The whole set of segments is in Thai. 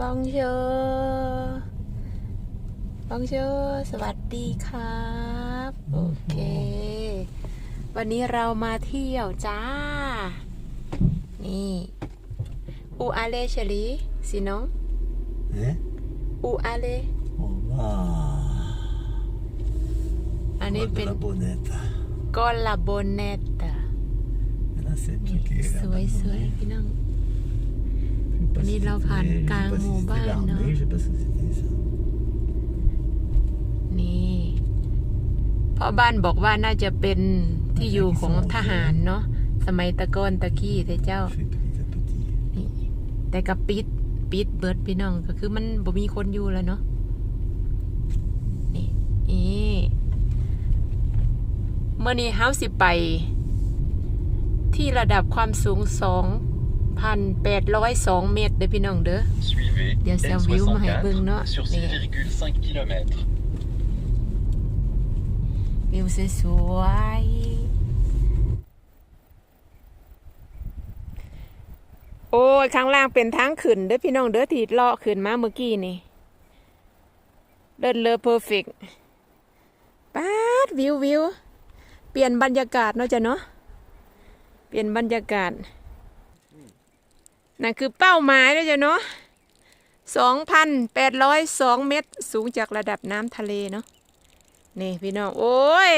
บองเชอร์บองเชอร์สวัสดีครับ โอเค วันนี้เรามาเที่ยวจ้า นี่อูอาเลเชลีสิน้อง Eh? อูอาเล On va อันนี้ voir เป็ de น la bonnette. กอลาโบเนต Et là, c'est un นี่ truc qui est สวยสวย abandonné. พี่น้อง Je sais pas On si est là, c'était- par je sais Kang pas si Mobile, c'était l'armée, non Je sais pas ce que c'était ça. นี่พ่อบ้านบอกว่าน่าจะเป็นที่อยู่ของทหารเนาะสมัยตะกอนตะกี้แต่เจ้าแต่กับปิดปิดเบิร์ดพี่น้องก็คือมันบ่มีคนอยู่แล้วเนาะนี่นี่เมื่อนี้เฮาสิไป ที่ระดับความสูง 2,802 เมตรเด้อพี่น้องเด้อ Suivez Bien, c'est un view, mais bon, non, N64 sur mais- 6,5 km. วิวสวยๆโอ้ย ข้างล่างเป็นทางขึ้นเด้อพี่น้องเด้อที่เลาะขึ้นมาเมื่อกี้นี่เลิศเลอเพอร์เฟกป๊าดวิววิว เปลี่ยนบรรยากาศเนาะจ้ะเนาะ เปลี่ยนบรรยากาศ นั่นคือเป้าหมายเนาะจ้ะเนาะสองพันแปดร้อยสองเมตร สูงจากระดับน้ำทะเลเนาะนี่พี่น้อง โอ้ย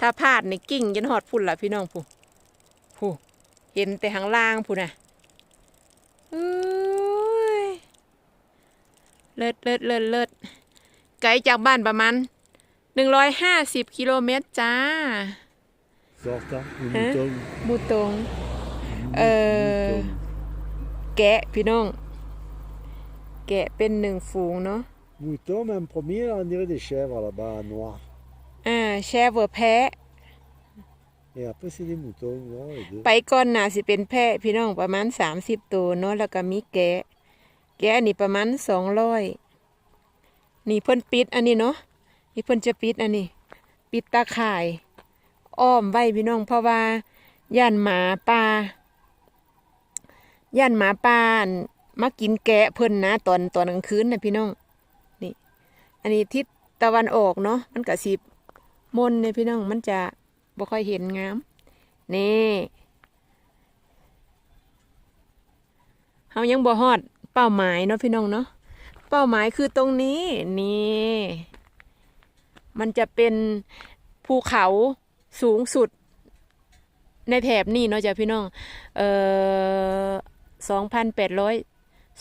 ถ้าพลาดนี่กิ่งยันหอดพุ่นละพี่น้องผู้ผู้เห็นแต่หางล่างผู้น่ะอุ้ยเลิศเลิศเลิศเลิศไกลจากบ้านประมาณหนึ่งร้อยห้าสิบกิโลเมตรจ้า Sorta, le Hein mouton. มูตงเอ่อ แกะพี่น้อง แกะเป็นหนึ่งฝูงเนาะ Mouton, même premier, là, on dirait des chèvres là-bas, noirs. อ่าแชเวอร์แพะ Et après, c'est des moutons, non, les deux. ไปก่อนน่ะสิเป็นแพะพี่น้องประมาณสามสิบตัวเนาะแล้วก็มีแกะ แกะนี่ประมาณสองร้อยนี่เพิ่นปิดอันนี้เนาะ นี่เพิ่นจะปิดอันนี้ ปิดตาข่าย อ้อมไว้พี่น้องเพราะว่าย่านหมาป่า ย่านหมาป่านมากินแกะเพิ่นนะตอนตอนกลางคืนนะพี่น้องนี่ อันนี้ทิศตะวันออกเนาะมันก็สิมนเนี่ยพี่น้องมันจะบ่ค่อยเห็นงามนี่เฮายังบ่ฮอดเป้าหมายเนาะพี่น้องเนาะเป้าหมายคือตรงนี้นี่มันจะเป็นภูเขาสูงสุดในแถบนี้เนาะจ้ะพี่น้อง เอ่อ สองพันแปดร้อย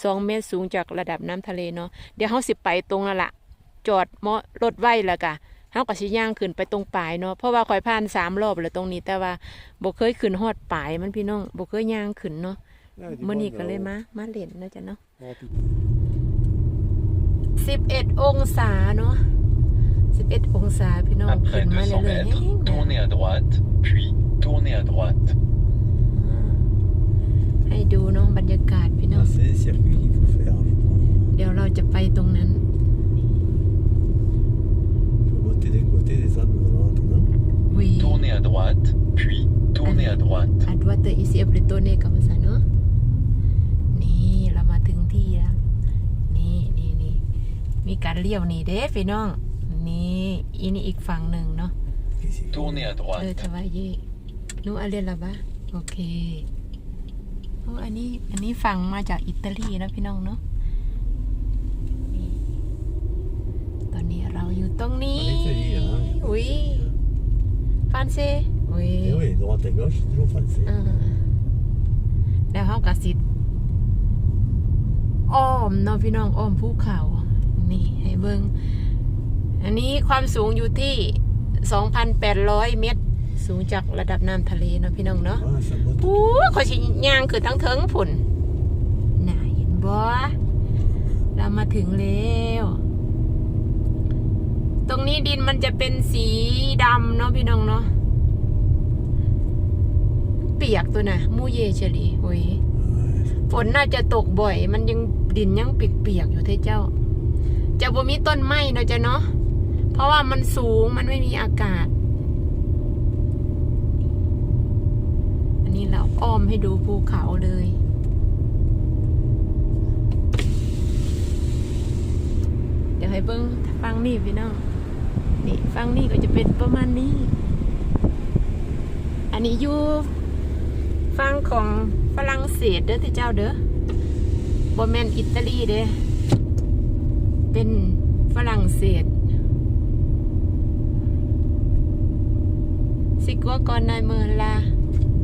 สองเมตรสูงจากระดับน้ำทะเลเนาะเดี๋ยวเฮาสิไปตรงนั่นละจอดมอรถไว้แล้วกะเฮาก็สิย่างขึ้นไปตรงปลายเนาะเพราะว่าข่อยผ่านสามรอบแล้วตรงนี้ แต่ว่าบ่เคยขึ้นฮอดปลายมันพี่น้องบ่เคยย่างขึ้นเนาะ Ah, du มื้อ bon, นี้ก็เลย là-haut. มามาเล่นเนาะจ้ะเนาะ Ah, puis- สิบเอ็ดองศาเนาะสิบเอ็ดองศาพี่น้องขึ้ Après นมา200เรื่อยๆ mètres, tournez à droite, puis tournez à droite. ให้ดูเนาะบรรยากาศพี่น้อง Ah, c'est les circuits qu'il faut faire, je crois. เดี๋ยวเราจะไปตรงนั้น Il faut monter d'un côté, descendre de l'autre, non วี Tournez à droite, puis tournez à droite. อัดวัตเตอร์อีซีเอฟริโตเนกับภาษาเนาะนี่เรามาถึงที่แล้ว นี่นี่นี่มีการเลี้ยวนี่เด้พี่น้อง นี่อีนี่อีกฝั่งหนึ่งเนาะ Qu'est-ce qu'il faut Tournez à เออ droite. ทวายเย่นูอาเรียนละบะโอเคโอ้อันนี้อันนี้ฟังมาจากอิตาลีนะพี่น้องเนาะนี่ตอนนี้เราอยู่ตรงนี้ En Italie, hein, je อุ้ย connais. ฟรานเซอุ้ย Eh oui, droite et gauche, c'est toujours français. อ่าแล้วห้องกสิทอ้อมเนาะพี่น้องอ้อมภูเขา นี่ให้เบิงอันนี้ความสูงอยู่ที่ 2,800 เมตร สูงจากระดับน้ำทะเลเนาะพี่น้องเนาะ Ah, ça monte. โอ้ขอยชิย่างคือทั้งเทิงผุ่นน่าเห็นบ่เรามาถึงแล้ว ตรงนี้ดินมันจะเป็นสีดำเนาะพี่น้องเนาะ เปียกตัวน่ะ มูเยเฉลีโอ้ย Ouais, ฝนน่าจะตกบ่อย มันยังดินยังเปียกๆอยู่เท่เจ้า จะบ่มีต้นไม้เนาะจ้ะเนาะ เพราะว่ามันสูงมันไม่มีอากาศ อ้อมให้ดูภูเขาเลย เดี๋ยวให้เบิ้งฟังนี่พี่น้องนี่ฟังนี่ก็จะเป็นประมาณนี้ อันนี้อยู่ฟังของฝรั่งเศสเด้อที่เจ้าเด้อบ่แมนอิตาลีเด้อเป็นฝรั่งเศสสิกัวก่อนนายเมืองลา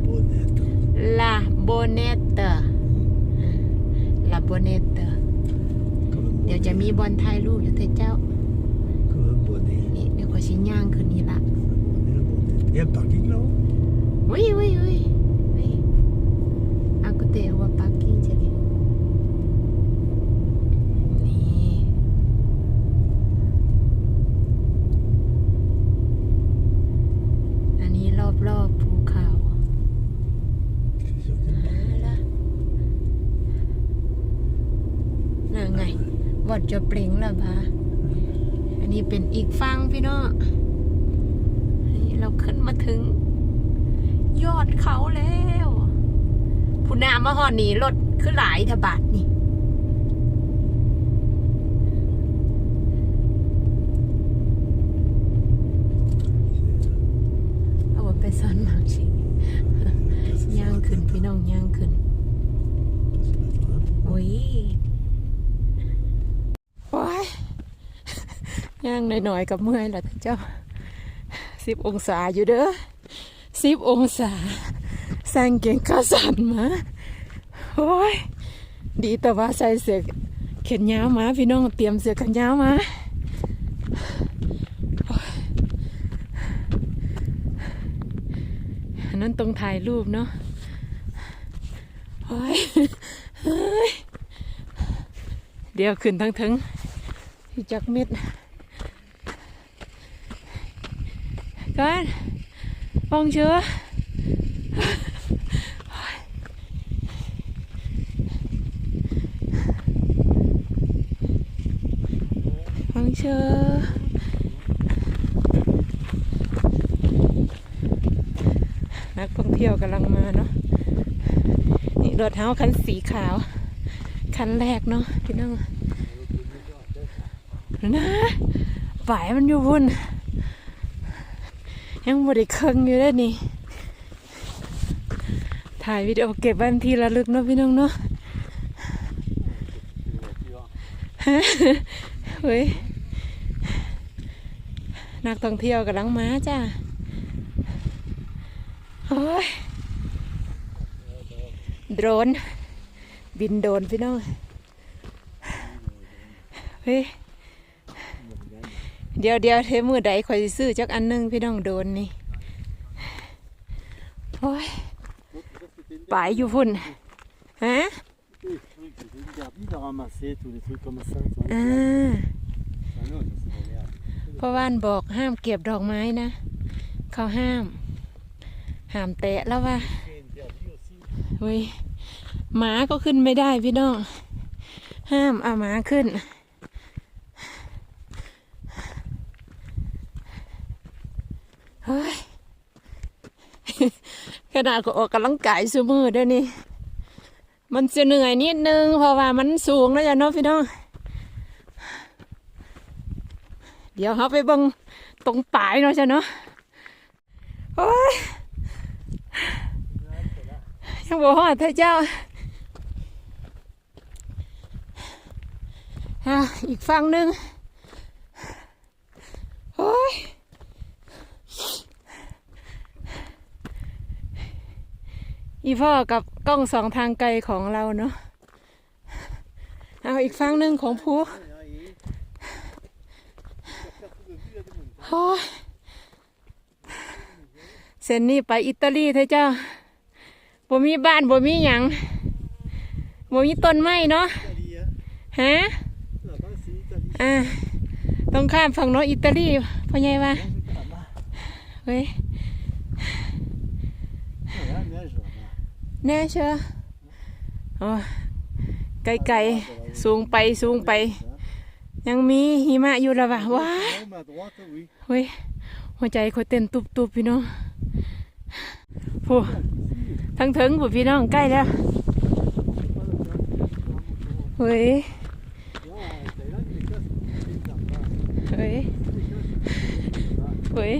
Bonette. ลาโบเนตเตอร์ลา โบเนตเตอร์ Comme un เดี๋ยวจะ bonnet. มีบอลถ่ายรูปอยู่เถอะเจ้า Comme un bonnet. นี่เดี๋ยวก็ชิ้นย่างคืนนี้ละ Un bonnet, un bonnet. Il y a un parking là-haut วิวิวิวิอากุเตะว่าปักกิ้งเฉลี่นี่อันนี้รอบๆภูเขา Je suis sûr qu'il y a un อ่า parking. ละน่าไงวัด จะเปล่งและบ้าอันนี้เป็นอีกฟังพี่น้องเราขึ้นมาถึง ยอดเขาแล้วผู้นามาหอนี่รถคือหลายทบาทนี่ เอาไปซ่อนหมากสิ ย่างขึ้นพี่น้องย่างขึ้น โอ้ยโอ้ยย่างห น่อยๆกับเมื่อยละท่านเจ้าสิบองศาอยู่เด้อสิบองศาสร้างเก่งข้าสันมาโอ้ยดีแต่ว่าใส่เสื้อแขนยาวมา พี่น้องเตรียมเสื้อแขนยาวมาอันนั้นตรงถ่ายรูปเนาะโอ้ยเดี๋ยวขึ้นทั้งถึงที่จักเม็ด กันฟองเชื้อฟองเชื้อนักท่องเที่ยวกำลังมาเนาะ นี่รถเท้าคันสีขาว คันแรกเนาะพี่น้องนะฝ่ายมันอยู่บน ยังบริเครื่องอยู่เลยนี่ ถ่ายวิดีโอเก็บไว้เป็นที่ระลึกเนาะพี่น้องเนาะเฮ้ย นักท่องเที่ยวกำลังม้าจ้าโอ้ยโดรน บินโดรนพี่น้อง เฮ้ย เดี๋ยวเดี๋ยวเทมือใดคอยซื้อจักอันหนึงพี่น้องโดนนี่โอ้ยปายอยู่พุ่นฮะพ่อว่านบอกห้ามเก็บดอกไม้นะ เขาห้าม ห้ามแตะแล้วว่าเฮ้ยหมาก็ขึ้นไม่ได้พี่น้อง ห้ามเอาหมาขึ้น เฮ้ยขนาดก็ออกกำลังกายสูมือเด้วยนี่ มันจะเหนื่อยนิดนึงเพราะว่ามันสูงแล้วจ้ะเนาะพี่น้อง เดี๋ยวเขาไปบังตรงปลายเนาะจ้ะเนาะโอ้ยยังบอกว่าพระเจ้าอะอีกฝั่งหนึ่งโอ้ย อีพ่อกับกล้องสองทางไกลของเราเนาะเอาอีกฝั่งหนึ่งของผู้โอ้ยเส้นนี้ไปอิตาลีเถอะเจ้าบ่มีบ้านบ่มีหยังบ่มีต้นไม้เนาะฮะอ่าต้องข้ามฝั่งโน้นอิตาลีพ่อใหญ่ว่าเฮ้ย แน่เชียวโอ้ไกลๆสูงไปสูงไป ยังมีหิมะอยู่ละวะว้าเฮ้ยหัวใจเขาเต้นตุบๆพี่น้องผู้ทั้งถึงผู้พี่น้องใกล้แล้วเฮ้ยเฮ้ยเฮ้ย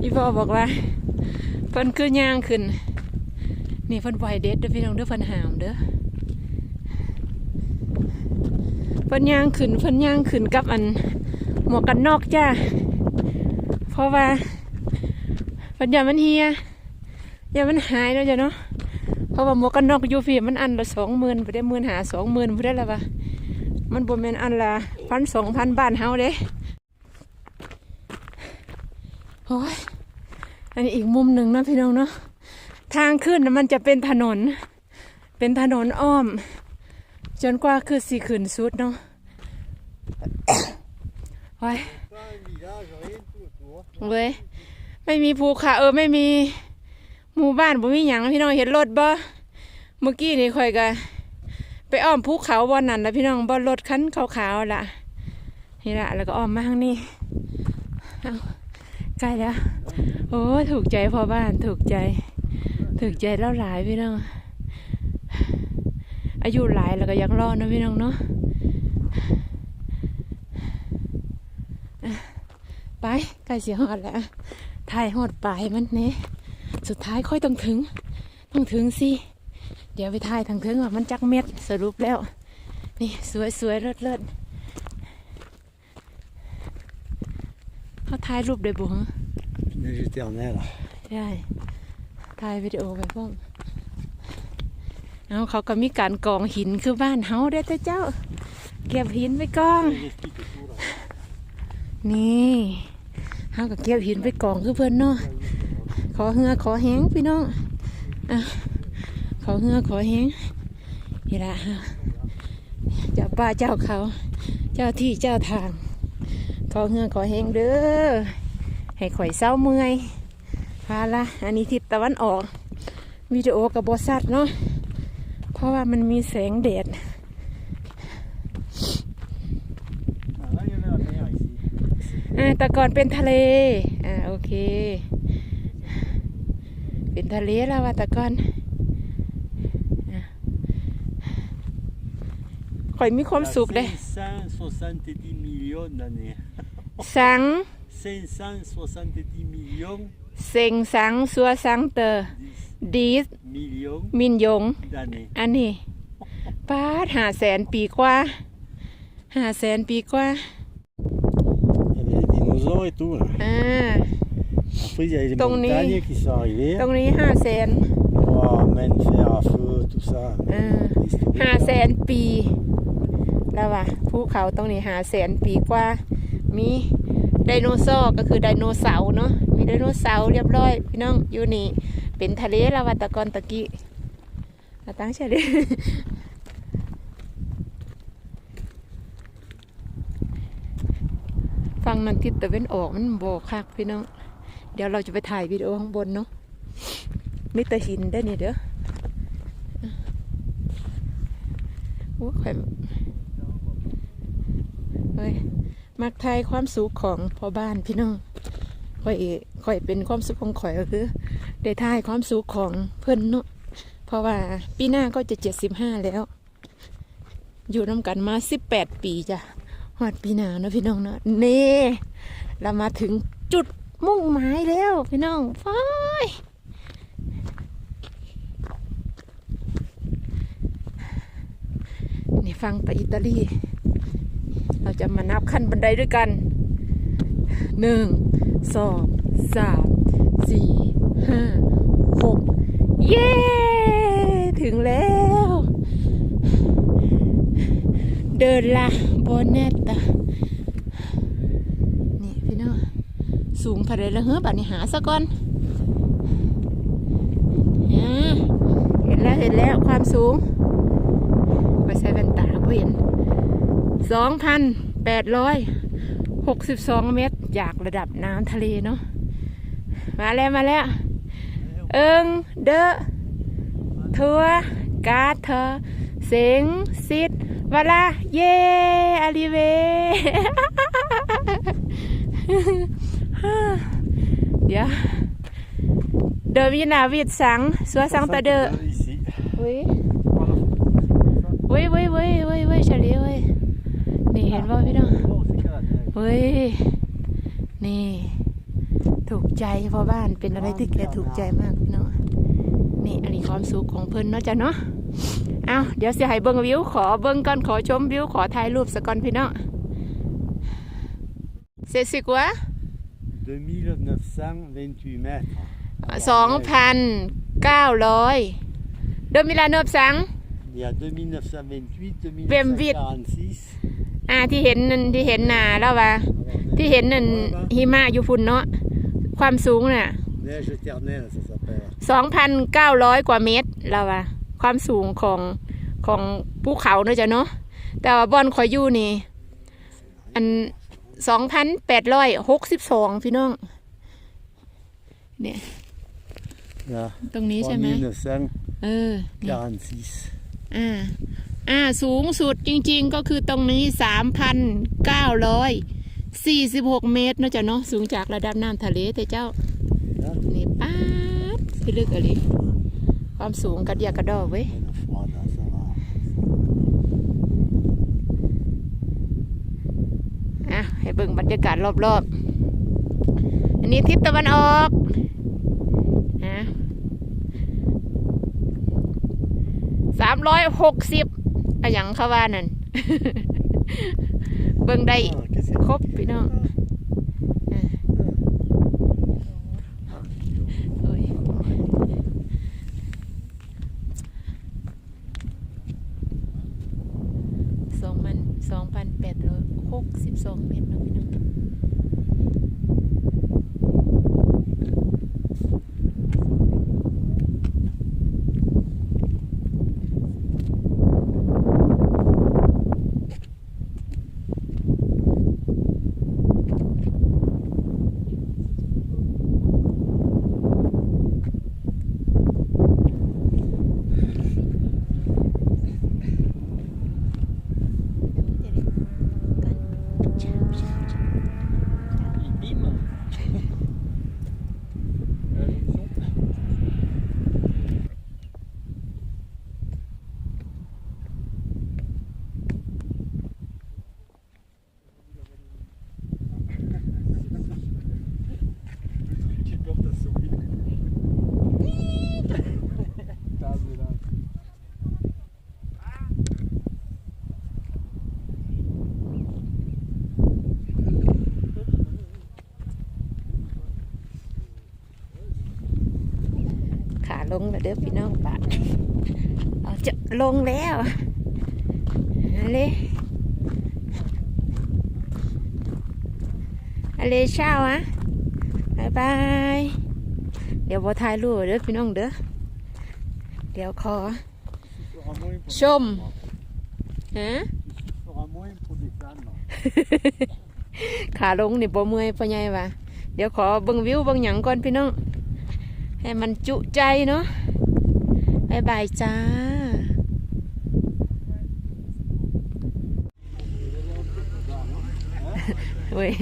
อีพ่อบอกว่า พิ่นคือย่างขึ้น นี่เพิ่นไหวเด็ดเด้อพี่น้องเด้อเพิ่นหามเด้อเพิ่นย่างขึ้นเพิ่นย่างขึ้นกับอันหมวกกันนอกจ้า เพราะว่าเพิ่นอย่ามันเฮียอย่ามันหายเนาะจ้ะเนาะเพราะว่าหมวกกันนอกอยู่พี่มันอันละสองหมื่นไปได้หมื่นหาสองหมื่นไปได้ล้วะมันบ่แม่นอันละพันสองพันบ้านเฮาเด้โอ้ย อันนี้อีกมุมหนึ่งนะพี่น้องเนาะทางขึ้นนะมันจะเป็นถนน เป็นถนนอ้อม จนกว่าคือสี่ขึ้นสุดเนาะโอ้ยเว้ยไม่มีภูเขาเออไม่มีหมู่บ้านบ่มีหยังพี่น้องเห็นรถบ่เมื่อกี้นี่ค่อยก็ไปอ้อมภูเขาบ่นั่นแล้วพี่น้องบ่รถคันขาวๆล่ะนี่ละแล้วก็อ้อมมาทางนี้เอาใกล้แล้ว โอ้ยถูกใจพอบ้านถูกใจ ถูกใจเล่าหลายพี่น้อง อายุหลายแล้วก็ยังรอดนะพี่น้องเนาะอะไปใกล้เสียหอดแล้วถ่ายหอดปลายมันเนี่ยสุดท้ายค่อยต้องถึง ต้องถึงสิ เดี๋ยวไปถ่ายทางถึงว่ามันจักเม็ดสรุปแล้ว นี่สวยสวยเลิศเลิศเขาถ่ายรูปได้บุ๋ง Neige éternelle. ได้ถ่ายวิดีโอไปพ่อมเอาเขาก็มีการกองหินคือบ้านเฮาได้แต่เจ้า เก็บหินไปกอง นี่เฮาก็เก็บหินไปกองคือเพื่อนเนาะขอเหือขอแห้งพี่น้องอะขอเหือขอแห้งนี่ละฮะเจ้าป้าเจ้าเขา เจ้าที่เจ้าทาง ขอเหือขอแห้งเด้อ ให้ข่อยเศร้าเมื่อยพาละอันนี้ทิศตะวันออกวิดีโอกับบอสัตเนาะเพราะว่ามันมีแสงแดดแต่ก่อนเป็นทะเล อ่าโอเค เป็นทะเลแล้วว่าแต่ก่อนข่อยมีความสุขเลยสัง 570 millions, เซ็งสังสัวสังเตอดีส millions มินยง d'années. อันนี้ป้าดหาแสนปีกว่าหาแสนปีกว่า Il y avait les dinosaures et tout. Là. อ่า Après, il y avait les Ton nez. montagnes qui sont arrivées ตรงนี้ห้าแสน pour amener fer à feu, tout ça. Ah. Historique. ห้าแสนปี แล้วว่ะภูเขาตรงนี้หาแสนปีกว่า มี ไดโนเสาร์ก็คือไดโนเสาร์เนาะมีไดโนเสาร์เรียบร้อย พี่น้องอยู่นี่เป็นทะเลล้วาตะกอนตะกี้เอาตั้งใช่ดิฟังมันทิศตะเวนออกมันโบคักพี่น้อง เดี๋ยวเราจะไปถ่ายวิดีโอข้างบนเนาะมิตรหินได้นี่เด้อโอ้ข่อยเฮ้ย มักทายความสุขของพ่อบ้านพี่น้องข่อยข่อยเป็นความสุขของข่อยก็คือ ได้ทายความสุขของเพื่อนเนาะเพราะว่าปีหน้าก็จะเจ็ดสิบห้าแล้ว อยู่น้ำกันมาสิบแปดปีจ้ะหอดปีหน้าเนาะพี่น้องเนาะเน่เรามาถึงจุดมุ่งหมายแล้วพี่น้องฟ้ายนี่ฟังไปอิตาลี จะมานับขั้นบันไดด้วยกันหนึ่งสองสามสี่ห้าหกเย้ ถึงแล้ว เดินละโบเนตตานี่พี่น้องสูงเท่าไรแล้วเฮ้อบัดนี้หาซะก่อนเห็นแล้วเห็นแล้วความสูงไปใส่แว่นตาเพื่อนสองพัน แปดร้อยหกสิบสองเมตรจากระดับน้ำทะเลเนาะมาแล้วมาแล้ว เอิงเดอะทัวกาเธอเสียงซิดวาลาเย่อาลีเวเดี๋ยวเดอวินาวิดสังสัวสังตะเดอ Ici. อุ้ยเว้ยเว้ยเว้ยเว้ยเว้ยเฉลียว เว้ยนี่เห็นป่ะพี่น้อง Oh, c'est que la neige. เฮ้ย นี่ ถูกใจพ่อบ้านเป็นอะไรที่แกถูกใจมากพี่น้องนี่อันนี้ความสุขของเพิ่นเนาะจ้ะเนาะเอาเดี๋ยวสิให้เบิ่งวิวขอเบิ่งก่อนขอชมวิวขอถ่ายรูปสักก่อนพี่น้องเสร็จสิกว่า2928 mètres. สองพันเก้าร้อยเดิมเวลาเนิบสัง Il y a 2928, Vem vite. 2946. อ่าที่เห็นนั่นที่เห็นน่ะแล้วว่า ที่เห็นนั่นหิมะอยู่ฝุ่นเนาะความสูงน่ะ Neige éternelle, ça s'appelle. สองพันเก้าร้อยกว่าเมตรแล้วว่าความสูงของของภูเขาเนาะจ้ะเนาะแต่ว่าบอนคอยอยู่นี่ อันสองพันแปดร้อยหกสิบสองพี่น้อง เนี่ย Là, ตรงนี้ใช่ไหม 3946. เออนี่อ่า อ่าสูงสุดจริงๆก็คือตรงนี้สามพันเก้าร้อยสี่สิบหกเมตรเนะจ๊ะเนาะสูงจากระดับน้ำทะเลแต่เจ้า นี่ป๊าบพี่ลึกอะไรความสูงกัดยากระดอเว้ยอะให้เบิ่งบรรยากาศรอบๆ อันนี้ทิศตะวันออกอะสามร้อยหกสิบ อะอย่างเขาว่านั่น เบิ่งได้ Ah, qu'est-ce que ครบพี่น้องโอ้ยสองพันสองพันแปดร้อยหกสิบสองเมตรนะพี่น้องขาล งแล้วเด้อพี่น้องปะเอาจะลงแล้วเอาเลยเอาเลยเช้าอะบายบาย เดี๋ยวบอถ่ายรูปเด้อพี่น้องเด้อ เดี๋ยวขอ ชม ฮะขาลงนี่บ่เมื่อยพ่อใหญ่ว่าเดี๋ยวขอเบิ่งวิวเบิ่งหยังก่อนพี่น้อง ให้มันจุใจเนาะบายบายจ้า เว้ย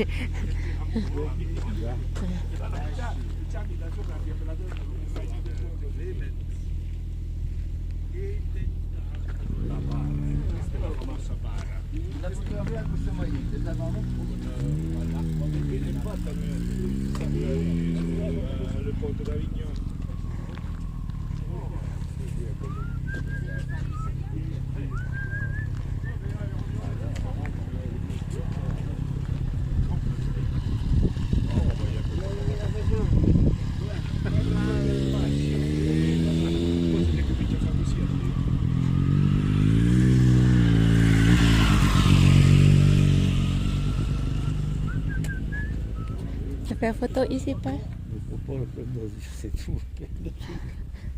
จะไปโฟโต้อีสิปะ Mais faut pas le Côte d'Azur, c'est tout.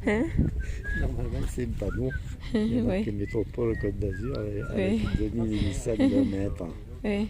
Hein Normalement, c'est le panneau. Il y a Ouais. marqué métropole Côte d'Azur avec Ouais. avec 2800 mètres. เอ้ย